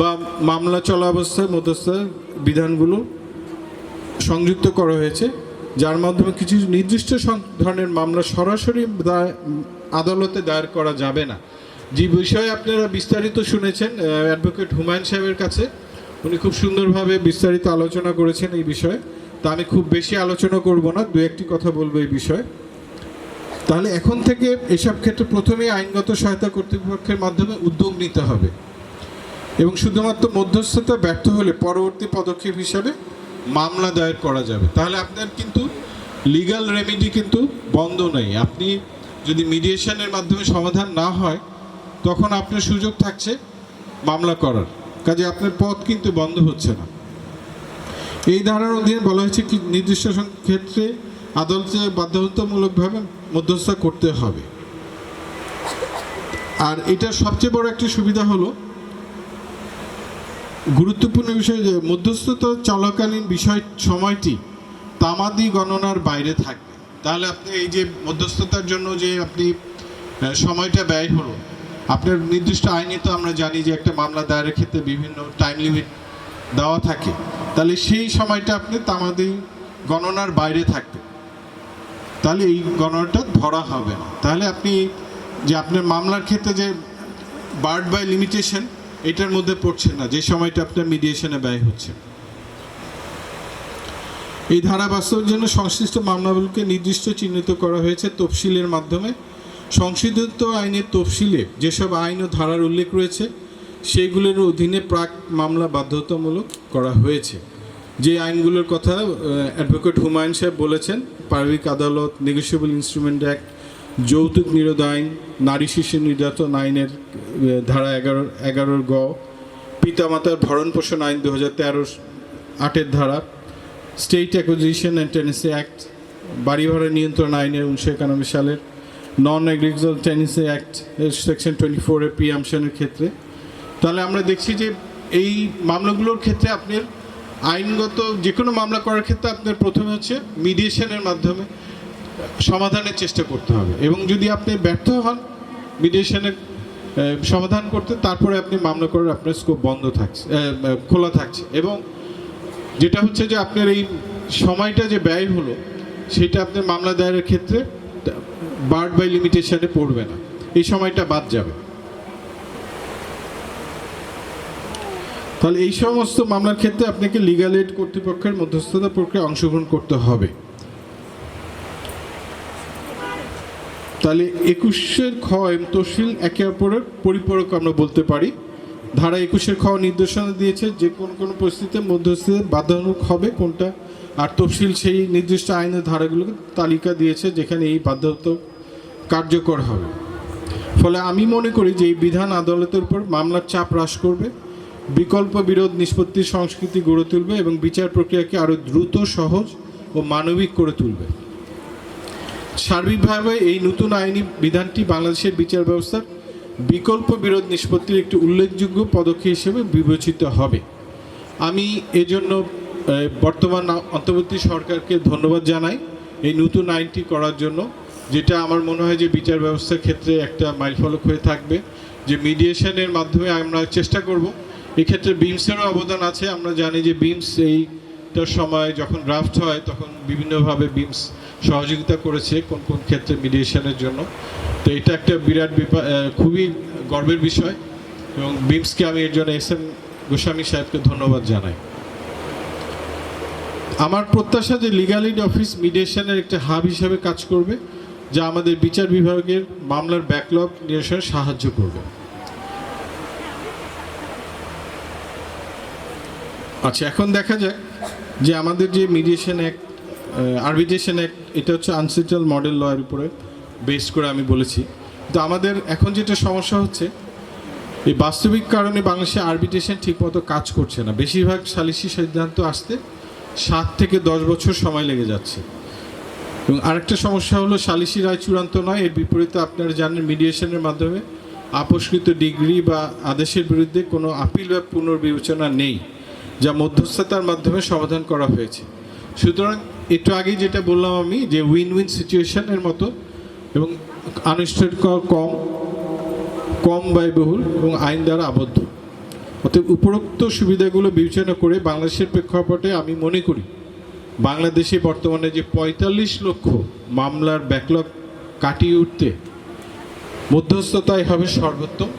বা মামলা চলা অবস্থায় মধ্যস্থার বিধানগুলো সংযুক্ত করা হয়েছে, যার মাধ্যমে কিছু নির্দিষ্ট ধরনের মামলা সরাসরি আদালতে দায়ের করা যাবে না। যে বিষয়ে আপনারা বিস্তারিত শুনেছেন অ্যাডভোকেট হুমায়ুন সাহেবের কাছে, উনি খুব সুন্দরভাবে বিস্তারিত আলোচনা করেছেন এই বিষয়ে। তা আমি খুব বেশি আলোচনা করব না, দু একটি কথা বলব এই বিষয়ে। তাহলে এখন থেকে এসব ক্ষেত্রে প্রথমেই আইনগত সহায়তা কর্তৃপক্ষের মাধ্যমে উদ্যোগ নিতে হবে। এবং শুধুমাত্র মধ্যস্থতা ব্যর্থ হলে পরবর্তী পদক্ষেপ হিসাবে মামলা দায়ের করা যাবে। তাহলে আপনার কিন্তু লিগ্যাল রেমেডি কিন্তু বন্ধ নেই। আপনি যদি মিডিয়েশনের মাধ্যমে সমাধান না হয়, তখন আপনার সুযোগ থাকছে মামলা করার। কাজে আপনার পথ কিন্তু বন্ধ হচ্ছে না। এই ধারার অধীনে বলা হয়েছে কি, নির্দিষ্ট ক্ষেত্রে আদালতে বাধ্যতামূলকভাবে মধ্যস্থতা করতে হবে। আর এটা সবচেয়ে বড় একটি সুবিধা হলো গুরুত্বপূর্ণ বিষয় যে মধ্যস্থতা চলাকালীন বিষয় সময়টি তামাদি গণনার বাইরে থাকবে। তাহলে আপনি এই যে মধ্যস্থতার জন্য যে আপনি সময়টা ব্যয় হলো, আপনার নির্দিষ্ট আইনে তো আমরা জানি যে একটা মামলা দায়েরের ক্ষেত্রে বিভিন্ন টাইম লিমিট দেওয়া থাকে। তাহলে সেই সময়টা আপনি তামাদি গণনার বাইরে থাকবে। তাহলে এই গণনাটা ধরা হবে না। তাহলে আপনি যে আপনার মামলার ক্ষেত্রে যে বার্ড বাই লিমিটেশন এটার মধ্যে পড়ছে না, যে সময়টা আপনার মিডিয়েশনে ব্যয় হচ্ছে। এই ধারা বাস্তবের জন্য সংশ্লিষ্ট মামলাগুলোকে নির্দিষ্ট চিহ্নিত করা হয়েছে তফসিলের মাধ্যমে। সংশোধিত আইনের তফসিলে যেসব আইন ও ধারার উল্লেখ রয়েছে, সেগুলোর অধীনে প্রাক মামলা বাধ্যতামূলক করা হয়েছে। যে আইনগুলোর কথা অ্যাডভোকেট হুমায়ুন সাহেব বলেছেন, পারবিক আদালত নেগোসিয়েবল ইনস্ট্রুমেন্ট অ্যাক্ট যৌতুক নিরোধ আইন, নারী শিশু নির্যাতন আইনের ধারা এগারো, এগারোর গ, পিতামাতার ভরণ পোষণ আইন দু হাজার তেরো আটের ধারা state acquisition and tenancy act বাড়ি ভাড়া নিয়ন্ত্রণ আইনের উনিশশো একানব্বই সালের non agriculture tenancy act section twenty ফোরের প্রিয়ামশনের ক্ষেত্রে। তাহলে আমরা দেখছি যে এই মামলাগুলোর ক্ষেত্রে আপনার আইনগত যে কোনো মামলা করার ক্ষেত্রে আপনার প্রথমে হচ্ছে মিডিয়েশনের মাধ্যমে সমাধানের চেষ্টা করতে হবে। এবং যদি আপনি ব্যর্থ হন মিডিয়েশনের সমাধান করতে, তারপরে আপনি মামলা করার আপনার স্কোপ বন্ধ থাকছে খোলা থাকছে। এবং যেটা হচ্ছে যে আপনার এই সময়টা যে ব্যয় হলো, সেটা আপনার মামলা দায়েরের ক্ষেত্রে বার্ড বাই লিমিটেশনে পড়বে না। এই সময়টা বাদ যাবে। তাহলে এই সমস্ত মামলার ক্ষেত্রে আপনাকে লিগাল এড কর্তৃপক্ষের মধ্যস্থতা প্রক্রিয়ায় অংশগ্রহণ করতে হবে। তাহলে একুশের খ এবং তফসিল একে অপরের পরিপূরক আমরা বলতে পারি। ধারা একুশের খ নির্দেশনা দিয়েছে যে কোন কোন পরিস্থিতিতে মধ্যস্থিতি বাধ্যতামূলক হবে কোনটা। আর তফসিল সেই নির্দিষ্ট আইনের ধারাগুলোকে তালিকা দিয়েছে যেখানে এই বাধ্যতামূলক কার্যকর হবে। ফলে আমি মনে করি যে এই বিধান আদালতের উপর মামলার চাপ হ্রাস করবে, বিকল্প বিরোধ নিষ্পত্তির সংস্কৃতি গড়ে তুলবে এবং বিচার প্রক্রিয়াকে আরও দ্রুত, সহজ ও মানবিক করে তুলবে। সার্বিকভাবে এই নতুন আইনি বিধানটি বাংলাদেশের বিচার ব্যবস্থার বিকল্প বিরোধ নিষ্পত্তির একটি উল্লেখযোগ্য পদক্ষেপ হিসেবে বিবেচিত হবে। আমি এজন্য বর্তমান অন্তর্বর্তী সরকারকে ধন্যবাদ জানাই এই নতুন আইনটি করার জন্য, যেটা আমার মনে হয় যে বিচার ব্যবস্থার ক্ষেত্রে একটা মাইলফলক হয়ে থাকবে, যে মিডিয়েশনের মাধ্যমে আমরা চেষ্টা করব। এক্ষেত্রে বিমসেরও অবদান আছে। আমরা জানি যে বিমস এইটার সময় যখন ড্রাফট হয়, তখন বিভিন্নভাবে বিমস সহযোগিতা করেছে কোন কোন ক্ষেত্রে মিডিয়েশনের জন্য। তো এটা একটা বিরাট খুবই গর্বের বিষয় এবং বিমসকে আমি এর জন্য এস এম গোস্বামী সাহেবকে ধন্যবাদ জানাই। আমার প্রত্যাশা যে লিগাল এইড অফিস মিডিয়েশনের একটা হাব হিসেবে কাজ করবে, যা আমাদের বিচার বিভাগের মামলার ব্যাকলগ নিরসনে সাহায্য করবে। আচ্ছা এখন দেখা যাক যে আমাদের যে মিডিয়েশন অ্যাক্ট আরবিট্রেশন অ্যাক্ট এটা হচ্ছে আনসেটেল মডেল লয়ের উপরে বেস করে আমি বলেছি। তো আমাদের এখন যেটা সমস্যা হচ্ছে, এই বাস্তবিক কারণে বাংলাদেশে আরবিট্রেশন ঠিকমতো কাজ করছে না। বেশিরভাগ সালিসি সিদ্ধান্ত আসতে সাত থেকে দশ বছর সময় লেগে যাচ্ছে। এবং আরেকটা সমস্যা হলো, সালিসি রায় চূড়ান্ত নয়, এর বিপরীতে আপনারা জানেন মিডিয়েশনের মাধ্যমে আপসকৃত ডিগ্রি বা আদেশের বিরুদ্ধে কোনো আপিল বা পুনর্বিবেচনা নেই, যা মধ্যস্থতার মাধ্যমে সমাধান করা হয়েছে। সুতরাং একটু আগেই যেটা বললাম আমি, যে উইন উইন সিচুয়েশনের মতো এবং আনুষ্ঠানিক কম কম ব্যয়বহুল এবং আইন দ্বারা আবদ্ধ। অতএব উপরোক্ত সুবিধাগুলো বিবেচনা করে বাংলাদেশের প্রেক্ষাপটে আমি মনে করি, বাংলাদেশে বর্তমানে যে পঁয়তাল্লিশ লক্ষ মামলার ব্যাকলগ কাটিয়ে উঠতে মধ্যস্থতাই হবে সর্বোত্তম।